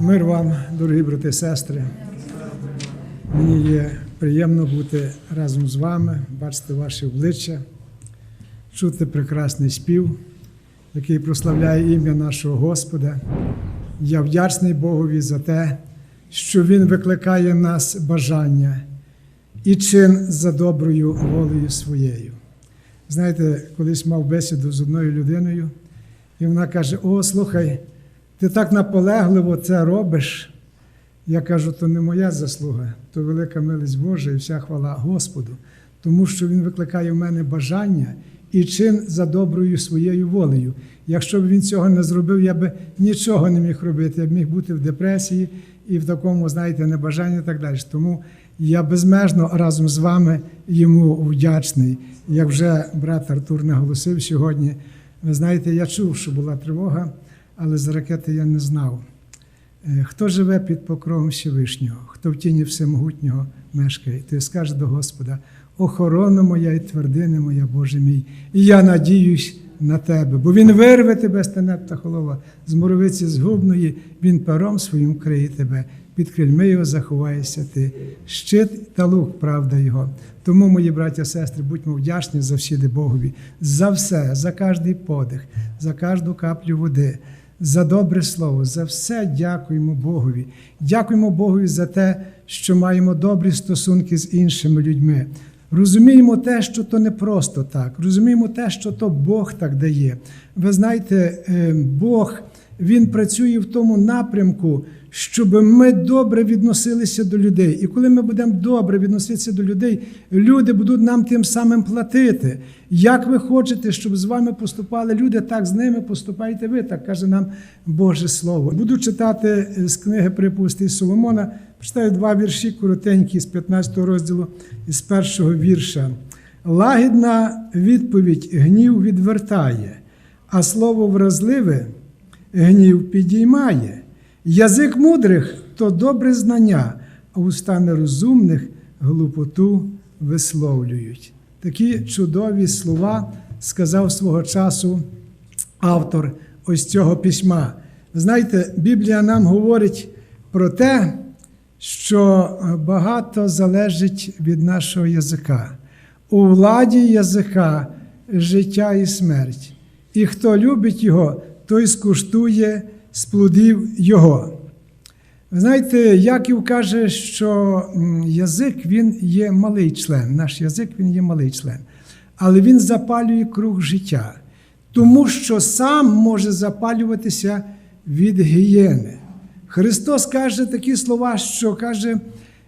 Мир вам, дорогі брати і сестри. Мені є приємно бути разом з вами, бачити ваші обличчя, чути прекрасний спів, який прославляє ім'я нашого Господа. Я вдячний Богові за те, що Він викликає нас бажання і чин за доброю волею своєю. Знаєте, колись мав бесіду з одною людиною, і вона каже: О, слухай, ти так наполегливо це робиш. Я кажу, то не моя заслуга, то велика милість Божа і вся хвала Господу, тому що Він викликає в мене бажання і чин за доброю своєю волею. Якщо б він цього не зробив, я би нічого не міг робити. Я б міг бути в депресії і в такому, знаєте, небажанні і так далі. Тому я безмежно разом з вами йому вдячний. Як вже брат Артур наголосив сьогодні, ви знаєте, я чув, що була тривога, але за ракети я не знав. Е, Хто живе під покровом Всевишнього, хто в тіні всемогутнього мешкає, той скаже до Господа: охорона моя і твердина моя, Боже мій, і я надіюсь на тебе, бо Він вирве тебе з тенет та холова, з моровиці згубної, Він пером своїм криє тебе, під крильми його заховаєшся ти, щит та лук, правда Його. Тому, мої браття, сестри, будьмо вдячні за всіди Богові, за все, за кожний подих, за кожну каплю води за добре слово, за все дякуємо Богові. Дякуємо Богові за те, що маємо добрі стосунки з іншими людьми. Розуміємо те, що то не просто так. Розуміємо те, що то Бог так дає. Ви знаєте, е, Бог Він працює в тому напрямку, щоб ми добре відносилися до людей. І коли ми будемо добре відноситися до людей, люди будуть нам тим самим платити. Як ви хочете, щоб з вами поступали люди, так з ними поступайте ви, так каже нам Боже Слово. Буду читати з книги припусти Соломона. Прочитаю два вірші коротенькі з 15 розділу з першого вірша. Лагідна відповідь гнів відвертає, а слово вразливе гнів підіймає. Язик мудрих то добре знання, а уста нерозумних глупоту висловлюють. Такі чудові слова сказав свого часу автор ось цього письма. Знаєте, Біблія нам говорить про те, що багато залежить від нашого язика. У владі язика життя і смерть. І хто любить його, той скуштує з плодів його. Ви знаєте, Яків каже, що язик він є малий член, наш язик він є малий член, але він запалює круг життя, тому що сам може запалюватися від гієни. Христос каже такі слова, що каже: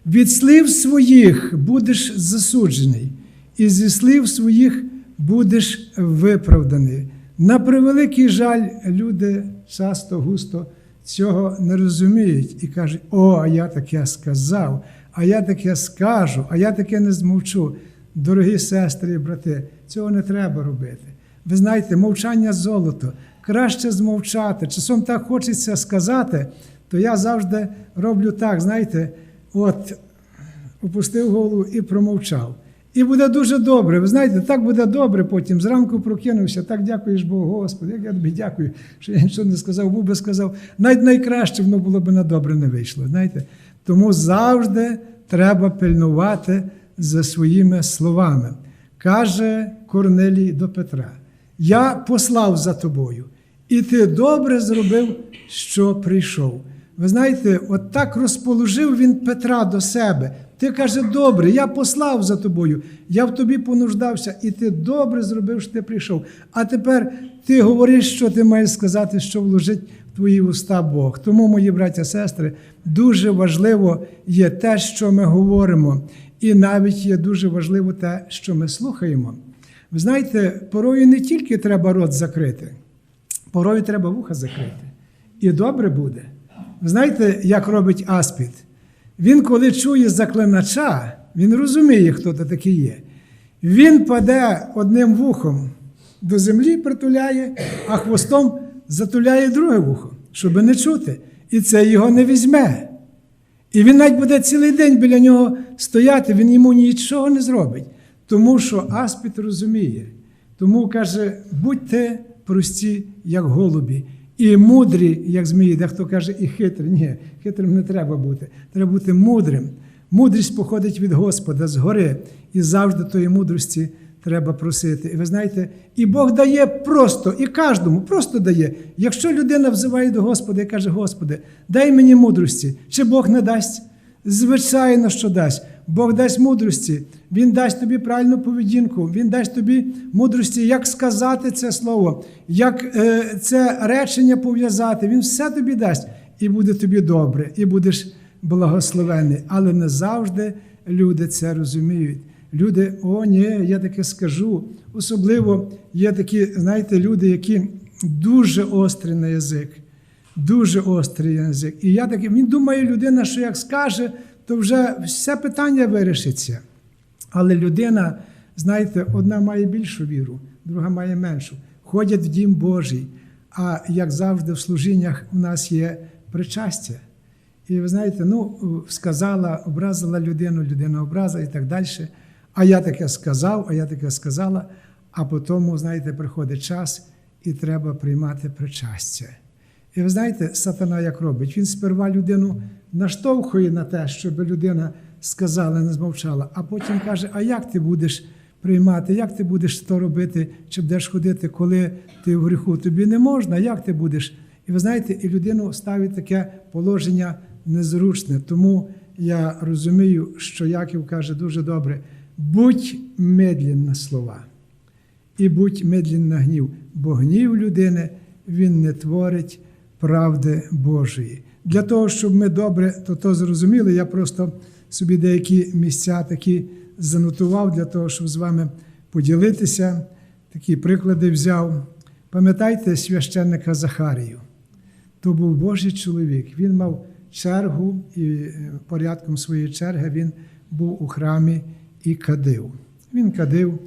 від слів своїх будеш засуджений, і зі слів своїх будеш виправданий. На превеликий жаль, люди часто густо цього не розуміють і кажуть: О, а я таке сказав, а я таке скажу, а я таке не змовчу. Дорогі сестри і брати, цього не треба робити. Ви знаєте, мовчання золото. Краще змовчати. Часом так хочеться сказати, то я завжди роблю так, знаєте, от опустив голову і промовчав. І буде дуже добре. Ви знаєте, так буде добре потім. Зранку прокинувся, так дякуєш Богу, Господи, як я тобі дякую, що я нічого не сказав, був би сказав. Навіть найкраще воно було б на добре не вийшло. знаєте. Тому завжди треба пильнувати за своїми словами. Каже Корнелій до Петра: Я послав за тобою, і ти добре зробив, що прийшов. Ви знаєте, от так розположив він Петра до себе. Ти каже, добре, я послав за тобою, я в тобі понуждався, і ти добре зробив, що ти прийшов. А тепер ти говориш, що ти маєш сказати, що вложить в твої уста Бог. Тому, мої браття сестри, дуже важливо є те, що ми говоримо, і навіть є дуже важливо те, що ми слухаємо. Ви знаєте, порою не тільки треба рот закрити, порою треба вуха закрити. І добре буде. Ви знаєте, як робить аспід? Він, коли чує заклинача, він розуміє, хто то такий є. Він паде одним вухом до землі, притуляє, а хвостом затуляє друге вухо, щоб не чути. І це його не візьме. І він навіть буде цілий день біля нього стояти, він йому нічого не зробить. Тому що аспід розуміє. Тому каже: будьте прості, як голубі, і мудрі, як змії, дехто каже, і хитрі. Ні, хитрим не треба бути. Треба бути мудрим. Мудрість походить від Господа згори, і завжди тої мудрості треба просити. І ви знаєте, і Бог дає просто, і кожному просто дає. Якщо людина взиває до Господа і каже, Господи, дай мені мудрості, чи Бог не дасть? Звичайно, що дасть. Бог дасть мудрості, Він дасть тобі правильну поведінку, Він дасть тобі мудрості, як сказати це слово, як е, це речення пов'язати. Він все тобі дасть, і буде тобі добре, і будеш благословений. Але не завжди люди це розуміють. Люди, о, ні, я таке скажу. Особливо є такі, знаєте, люди, які дуже острі на язик. Дуже острий язик. І я такий, він думає, людина, що як скаже, то вже все питання вирішиться. Але людина, знаєте, одна має більшу віру, друга має меншу. Ходять в дім Божий. А як завжди, в служіннях у нас є причастя. І ви знаєте, ну, сказала, образила людину, людина образила і так далі. А я таке сказав, а я таке сказала. А потім, знаєте, приходить час, і треба приймати причастя. І ви знаєте, сатана як робить? Він сперва людину наштовхує на те, щоб людина сказала, не змовчала, а потім каже: А як ти будеш приймати, як ти будеш то робити, чи будеш ходити, коли ти в гріху? Тобі не можна, як ти будеш? І ви знаєте, і людину ставить таке положення незручне. Тому я розумію, що Яків каже дуже добре: будь медлін на слова і будь медлін на гнів, бо гнів людини він не творить правди Божої. Для того, щоб ми добре то, то зрозуміли, я просто собі деякі місця такі занотував для того, щоб з вами поділитися. Такі приклади взяв. Пам'ятаєте священника Захарію? То був Божий чоловік. Він мав чергу і е, порядком своєї черги він був у храмі і кадив. Він кадив,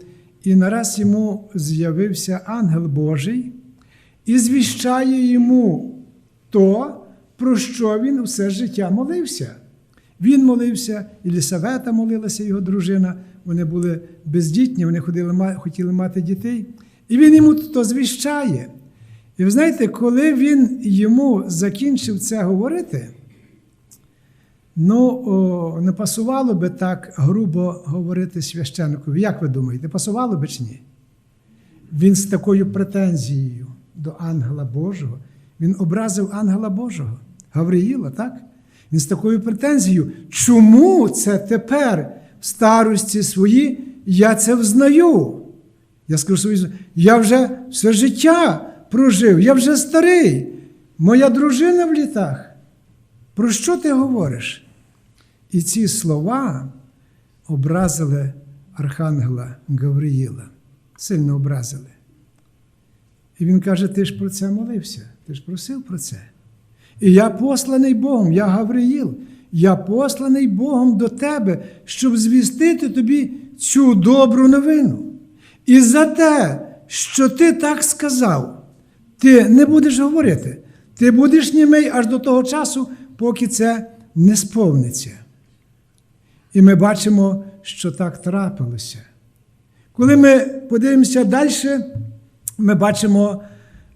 і нараз йому з'явився ангел Божий і звіщає йому то, про що він все життя молився. Він молився, Єлісавета молилася, його дружина. Вони були бездітні, вони ходили, хотіли мати дітей. І він йому то звіщає. І ви знаєте, коли він йому закінчив це говорити, ну, о, не пасувало би так грубо говорити священникові. Як ви думаєте, пасувало би чи ні? Він з такою претензією до ангела Божого, він образив ангела Божого, Гавриїла, так? Він з такою претензією, чому це тепер в старості свої я це взнаю? Я скажу собі, я вже все життя прожив, я вже старий, моя дружина в літах. Про що ти говориш? І ці слова образили Архангела Гавриїла, сильно образили. І він каже: Ти ж про це молився, ти ж просив про це. І я посланий Богом, я Гавриїл, я посланий Богом до тебе, щоб звістити тобі цю добру новину. І за те, що ти так сказав, ти не будеш говорити, ти будеш німий аж до того часу, поки це не сповниться. І ми бачимо, що так трапилося. Коли ми подивимося далі, ми бачимо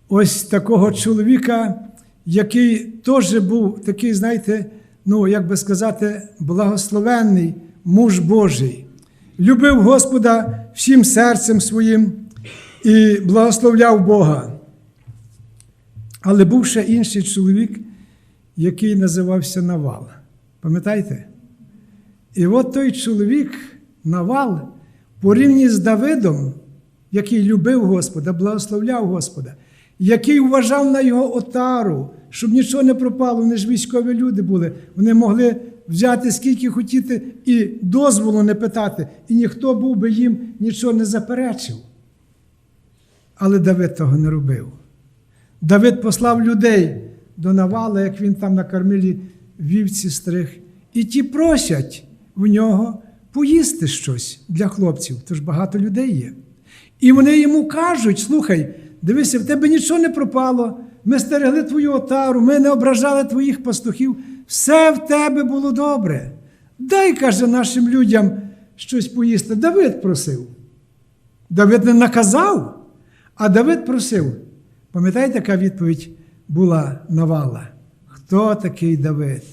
ось такого чоловіка, який теж був такий, знаєте, ну, як би сказати, благословенний муж Божий, любив Господа всім серцем своїм і благословляв Бога. Але був ще інший чоловік, який називався Навал. Пам'ятаєте? І от той чоловік, Навал, порівняно з Давидом, який любив Господа, благословляв Господа, який вважав на його отару, щоб нічого не пропало, вони ж військові люди були, вони могли взяти скільки хотіти і дозволу не питати, і ніхто був би їм нічого не заперечив. Але Давид того не робив. Давид послав людей до Навала, як він там на кармілі вівці стриг, і ті просять в нього поїсти щось для хлопців, тож багато людей є. І вони йому кажуть: слухай, дивися, в тебе нічого не пропало, ми стерегли твою отару, ми не ображали твоїх пастухів, все в тебе було добре. Дай, каже, нашим людям щось поїсти. Давид просив. Давид не наказав, а Давид просив. Пам'ятаєте, яка відповідь була навала. Хто такий Давид?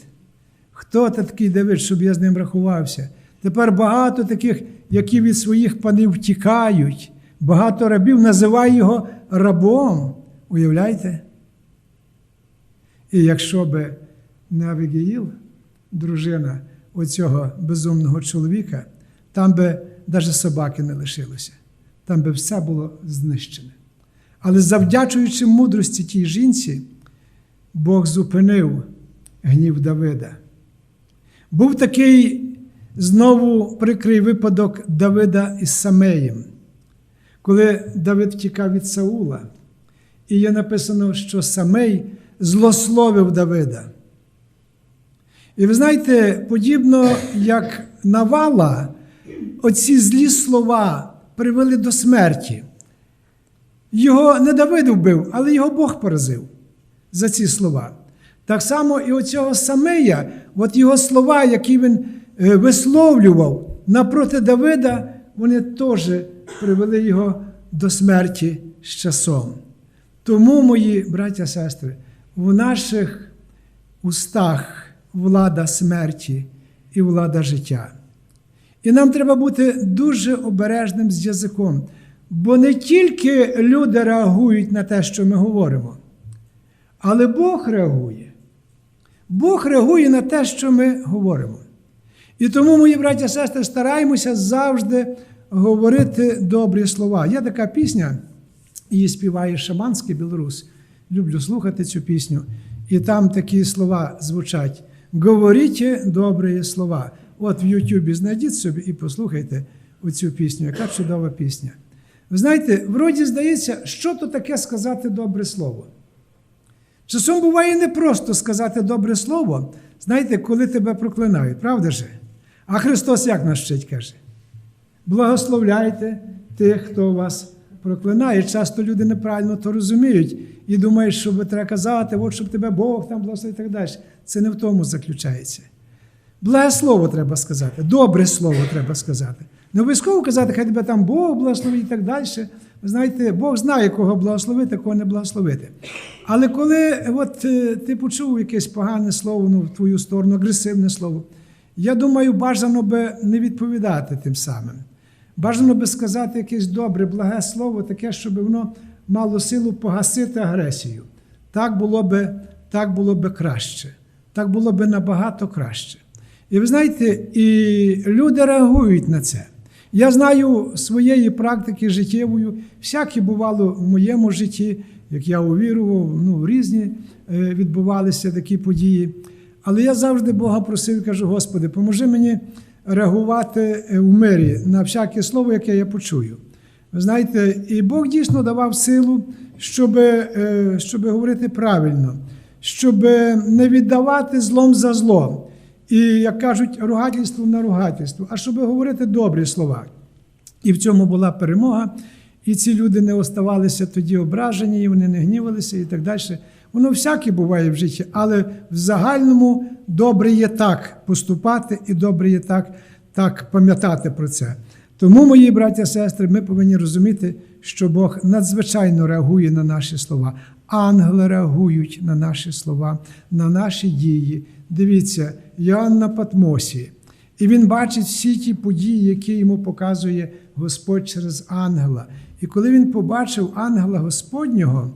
Хто такий Давид, щоб я з ним рахувався? Тепер багато таких, які від своїх панів втікають. Багато рабів називає його рабом. Уявляєте? І якщо би не Авігіїл, дружина оцього безумного чоловіка, там би навіть собаки не лишилося, там би все було знищене. Але завдячуючи мудрості тій жінці, Бог зупинив гнів Давида. Був такий знову прикрий випадок Давида із Самеєм, коли Давид втікав від Саула. І є написано, що Самей злословив Давида. І ви знаєте, подібно як навала, оці злі слова привели до смерті. Його не Давид вбив, але його Бог поразив за ці слова. Так само і оцього Самея, от його слова, які він е, висловлював напроти Давида, вони теж привели його до смерті з часом. Тому, мої браття сестри, в наших устах влада смерті і влада життя. І нам треба бути дуже обережним з язиком, бо не тільки люди реагують на те, що ми говоримо, але Бог реагує. Бог реагує на те, що ми говоримо. І тому, мої браття і сестри, стараємося завжди говорити добрі слова. Є така пісня, її співає шаманський білорус. Люблю слухати цю пісню. І там такі слова звучать: Говоріть добрі слова. От в Ютубі знайдіть собі і послухайте оцю пісню, яка чудова пісня. Ви знаєте, вроді здається, що то таке сказати добре слово. Часом буває непросто сказати добре слово, знаєте, коли тебе проклинають, правда же? А Христос як нас вчить, каже? Благословляйте тих, хто вас проклинає. Часто люди неправильно то розуміють і думають, що треба казати, от щоб тебе Бог там благословив і так далі. Це не в тому заключається. Благе слово треба сказати, добре слово треба сказати. Не обов'язково казати, хай тебе там Бог благословить і так далі. Ви знаєте, Бог знає, кого благословити, кого не благословити. Але коли от, е, ти почув якесь погане слово ну, в твою сторону, агресивне слово, я думаю, бажано би не відповідати тим самим. Бажано би сказати якесь добре, благе слово, таке, щоб воно мало силу погасити агресію. Так було би, так було би краще. Так було би набагато краще. І ви знаєте, і люди реагують на це. Я знаю своєї практики життєвою, всяке бувало в моєму житті, як я увірував, ну, різні е, відбувалися такі події. Але я завжди Бога просив і кажу: Господи, поможи мені реагувати е, в мирі на всяке слово, яке я почую. Ви знаєте, і Бог дійсно давав силу, щоб, е, щоб говорити правильно, щоб не віддавати злом за злом. І, як кажуть, ругательство на ругательство, а щоб говорити добрі слова. І в цьому була перемога. І ці люди не оставалися тоді ображені, і вони не гнівалися і так далі. Воно всяке буває в житті, але в загальному добре є так поступати, і добре є так, так пам'ятати про це. Тому, мої браття і сестри, ми повинні розуміти, що Бог надзвичайно реагує на наші слова. Ангели реагують на наші слова, на наші дії. Дивіться, Йоанн на Патмосі. І він бачить всі ті події, які йому показує Господь через ангела. І коли він побачив ангела Господнього,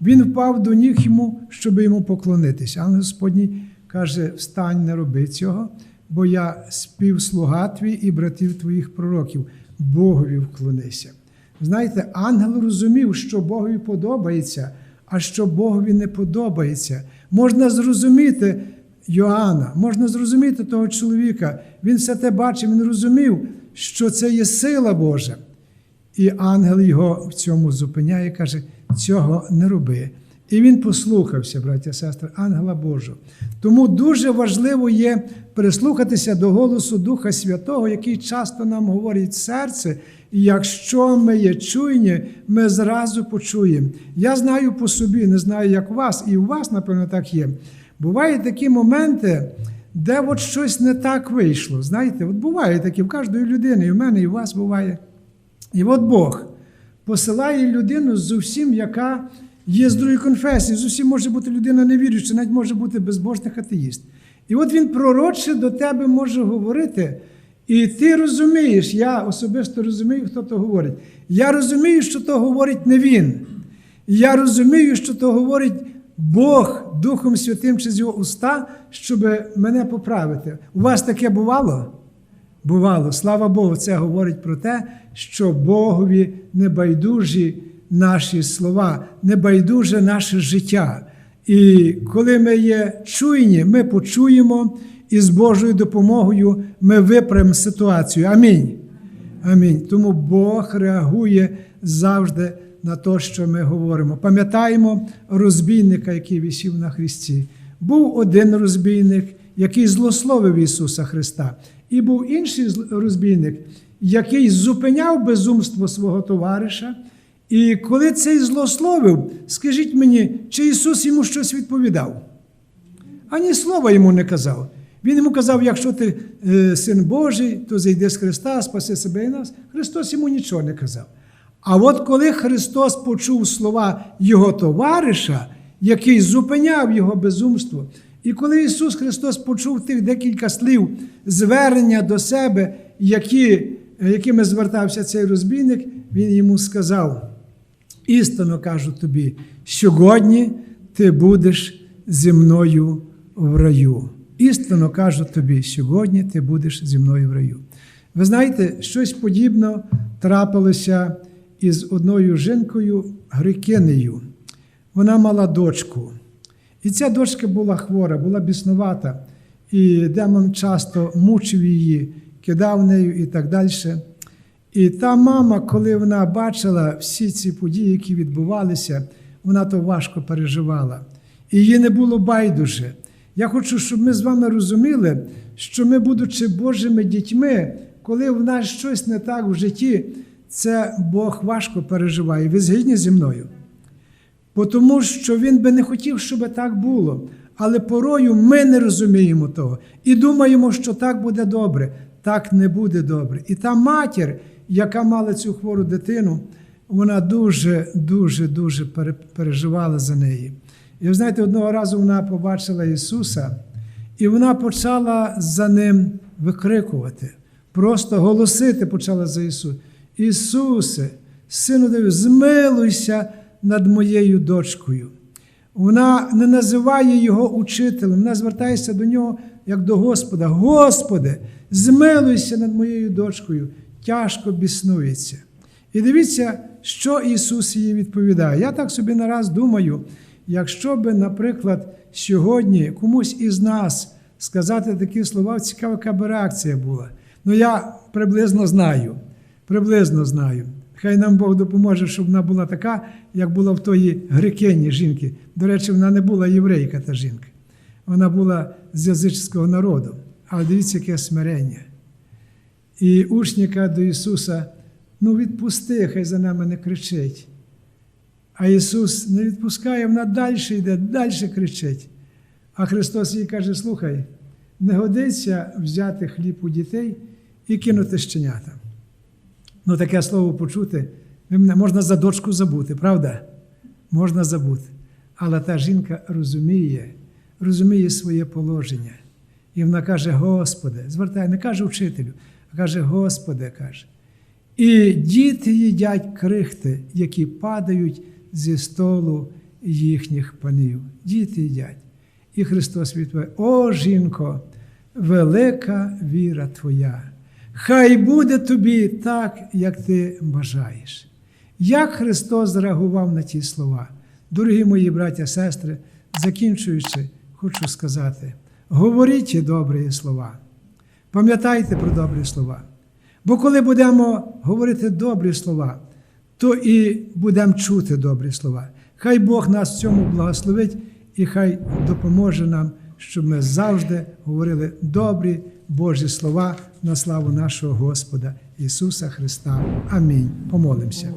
він впав до ніг йому, щоб йому поклонитися. Ангел Господній каже: Встань, не роби цього, бо я співслуга твій і братів твоїх пророків, Богові вклонися. Знаєте, ангел розумів, що Богові подобається, а що Богові не подобається. Можна зрозуміти. Йоанна, можна зрозуміти того чоловіка. Він все те бачив, він розумів, що це є сила Божа. І ангел його в цьому зупиняє і каже: цього не роби. І він послухався, браття сестри, ангела Божого. Тому дуже важливо є прислухатися до голосу Духа Святого, який часто нам говорить серце. І якщо ми є чуйні, ми зразу почуємо. Я знаю по собі, не знаю, як у вас, і у вас, напевно, так є. Бувають такі моменти, де от щось не так вийшло. Знаєте, от буває такі в кожної людини, і в мене, і в вас буває. І от Бог посилає людину зовсім, яка є з другої конфесії, зовсім може бути людина невіруюча, навіть може бути безбожний атеїст. І от він пророче до тебе може говорити, і ти розумієш, я особисто розумію, хто то говорить. Я розумію, що то говорить не він. Я розумію, що то говорить Бог Духом Святим через його уста, щоб мене поправити. У вас таке бувало? Бувало, слава Богу, це говорить про те, що Богові небайдужі наші слова, небайдуже наше життя. І коли ми є чуйні, ми почуємо, і з Божою допомогою ми виправимо ситуацію. Амінь. Амінь. Тому Бог реагує завжди на те, що ми говоримо. Пам'ятаємо розбійника, який висів на Христі. Був один розбійник, який злословив Ісуса Христа, і був інший розбійник, який зупиняв безумство свого товариша. І коли цей злословив, скажіть мені, чи Ісус йому щось відповідав? Ані слова йому не казав. Він йому казав, якщо ти е, син Божий, то зайди з Христа, спаси себе і нас. Христос йому нічого не казав. А от коли Христос почув слова Його товариша, який зупиняв його безумство, і коли Ісус Христос почув тих декілька слів звернення до себе, які, якими звертався цей розбійник, Він йому сказав: істинно кажу тобі, сьогодні ти будеш зі мною в раю. Істинно кажу тобі, сьогодні ти будеш зі мною в раю. Ви знаєте, щось подібне трапилося із одною жінкою грекинею. Вона мала дочку. І ця дочка була хвора, була біснувата, і демон часто мучив її, кидав нею і так далі. І та мама, коли вона бачила всі ці події, які відбувалися, вона то важко переживала. І їй не було байдуже. Я хочу, щоб ми з вами розуміли, що ми, будучи Божими дітьми, коли в нас щось не так в житті, це Бог важко переживає. Ви згідні зі мною? Тому що він би не хотів, щоб так було. Але порою ми не розуміємо того і думаємо, що так буде добре. Так не буде добре. І та матір, яка мала цю хвору дитину, вона дуже, дуже, дуже пере- переживала за неї. І ви знаєте, одного разу вона побачила Ісуса, і вона почала за ним викрикувати, просто голосити почала за Ісуса. Ісусе, сину Давид, змилуйся над моєю дочкою. Вона не називає його учителем, вона звертається до нього як до Господа. Господи, змилуйся над моєю дочкою, тяжко біснується. І дивіться, що Ісус їй відповідає. Я так собі нараз думаю, якщо би, наприклад, сьогодні комусь із нас сказати такі слова, цікаво, яка би реакція була. Ну, я приблизно знаю, приблизно знаю. Хай нам Бог допоможе, щоб вона була така, як була в тої грекині жінки. До речі, вона не була єврейка, та жінка. Вона була з язичського народу. Але дивіться, яке смирення. І учніка до Ісуса, ну відпусти, хай за нами не кричить. А Ісус не відпускає, вона далі йде, далі кричить. А Христос їй каже: слухай, не годиться взяти хліб у дітей і кинути щенята. Ну, таке слово почути, можна за дочку забути, правда? Можна забути. Але та жінка розуміє, розуміє своє положення. І вона каже: Господи, звертає, не каже вчителю, а каже, Господи, каже. І діти їдять крихти, які падають зі столу їхніх панів. Діти їдять. І Христос відповідає: О, жінко, велика віра твоя. Хай буде тобі так, як ти бажаєш. Як Христос зреагував на ті слова? Дорогі мої браття, сестри, закінчуючи, хочу сказати: говоріть добрі слова. Пам'ятайте про добрі слова. Бо коли будемо говорити добрі слова, то і будемо чути добрі слова. Хай Бог нас в цьому благословить і хай допоможе нам, щоб ми завжди говорили добрі Божі слова на славу нашого Господа Ісуса Христа. Амінь. Помолимося.